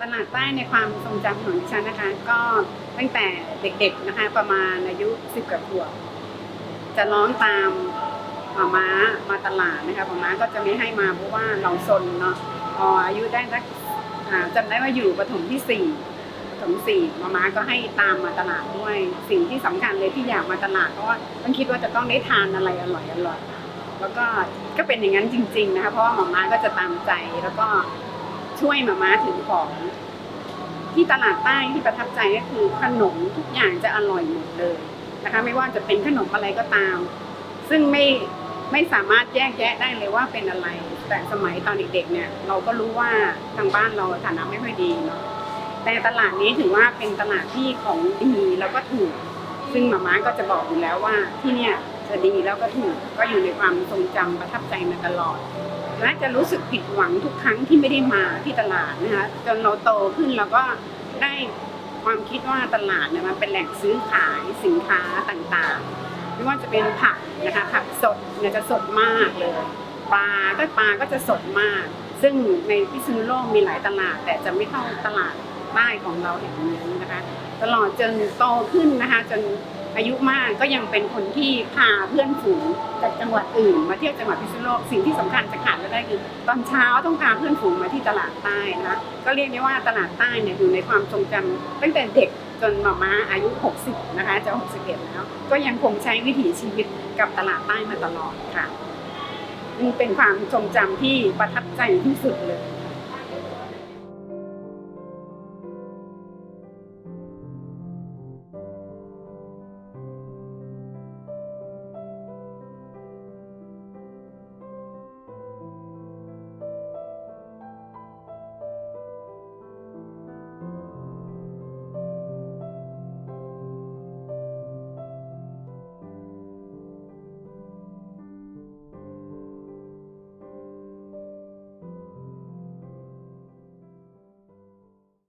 ตลาดใต้ในความทรงจำของดิฉันนะคะ ก็ตั้งแต่เด็กๆนะคะ ประมาณอายุสิบกว่าขวบจะร้องตามหมาม้ามาตลาดนะคะมาม้าก็จะไม่ให้มาเพราะว่าเราซนเนาะพออายุได้สักจำได้ว่าอยู่ประถมที่สี่ประถมสี่หมาม้าก็ให้ตามมาตลาดด้วย สิ่งที่สำคัญเลยที่อยากมาตลาดเพราะว่าต้องคิดว่าจะต้องได้ทานอะไรอร่อยอร่อยๆแล้วก็ก็เป็นอย่างนั้นจริง ๆนะคะเพราะว่าหมาม้าก็จะตามใจแล้วก็ ช่วยมาม่าถึงของ ที่ตลาดใต้ที่ประทับใจก็คือขนมทุกอย่างจะอร่อยหมดเลยนะคะ ไม่ว่าจะเป็นขนมอะไรก็ตาม ซึ่งไม่ไม่สามารถแยกแยะได้เลยว่าเป็นอะไร แต่สมัยตอนเด็กๆเนี่ย เราก็รู้ว่าทางบ้านเราฐานะไม่ค่อยดีเนาะแต่ตลาดนี้ถือว่าเป็นตลาดที่ของดีแล้วก็ถูก ซึ่งมาม่าก็จะบอกอยู่แล้วว่าที่เนี่ยจะดีแล้วก็ถูกก็อยู่ในความทรงจำประทับใจมาตลอด และจะรู้สึกผิดหวังทุกครั้งที่ไม่ได้มาที่ตลาดนะคะจนเราโตขึ้นเราก็ได้ความคิดว่าตลาดเนี่ยมันเป็นแหล่งซื้อขายสินค้าต่างๆ ไม่ว่าจะเป็นผักนะคะผักสดเนี่ยจะสดมากเลย ปลาก็ปลาก็จะสดมาก ซึ่งในพิษณุโลกมีหลายตลาด แต่จะไม่เท่าตลาดใต้ของเราแห่งนี้นะคะ ตลอดจนโตขึ้นนะคะจน อายุมากก็ยังเป็นคนที่พาเพื่อนฝูงจากจังหวัดอื่น มาเที่ยวจังหวัดพิษณุโลกสิ่งที่สำคัญจะขาดไม่ได้คือตอนเช้าต้องพาเพื่อนฝูงมาที่ตลาดใต้นะคะก็เรียกได้ว่าตลาดใต้เนี่ยอยู่ในความทรงจำตั้งแต่เด็กจนมาม่าอายุ 60 นะคะจะ 61 แล้ว ก็ยังคงใช้วิถีชีวิตกับตลาดใต้มาตลอดค่ะนี่เป็นความทรงจำที่ประทับใจที่สุดเลย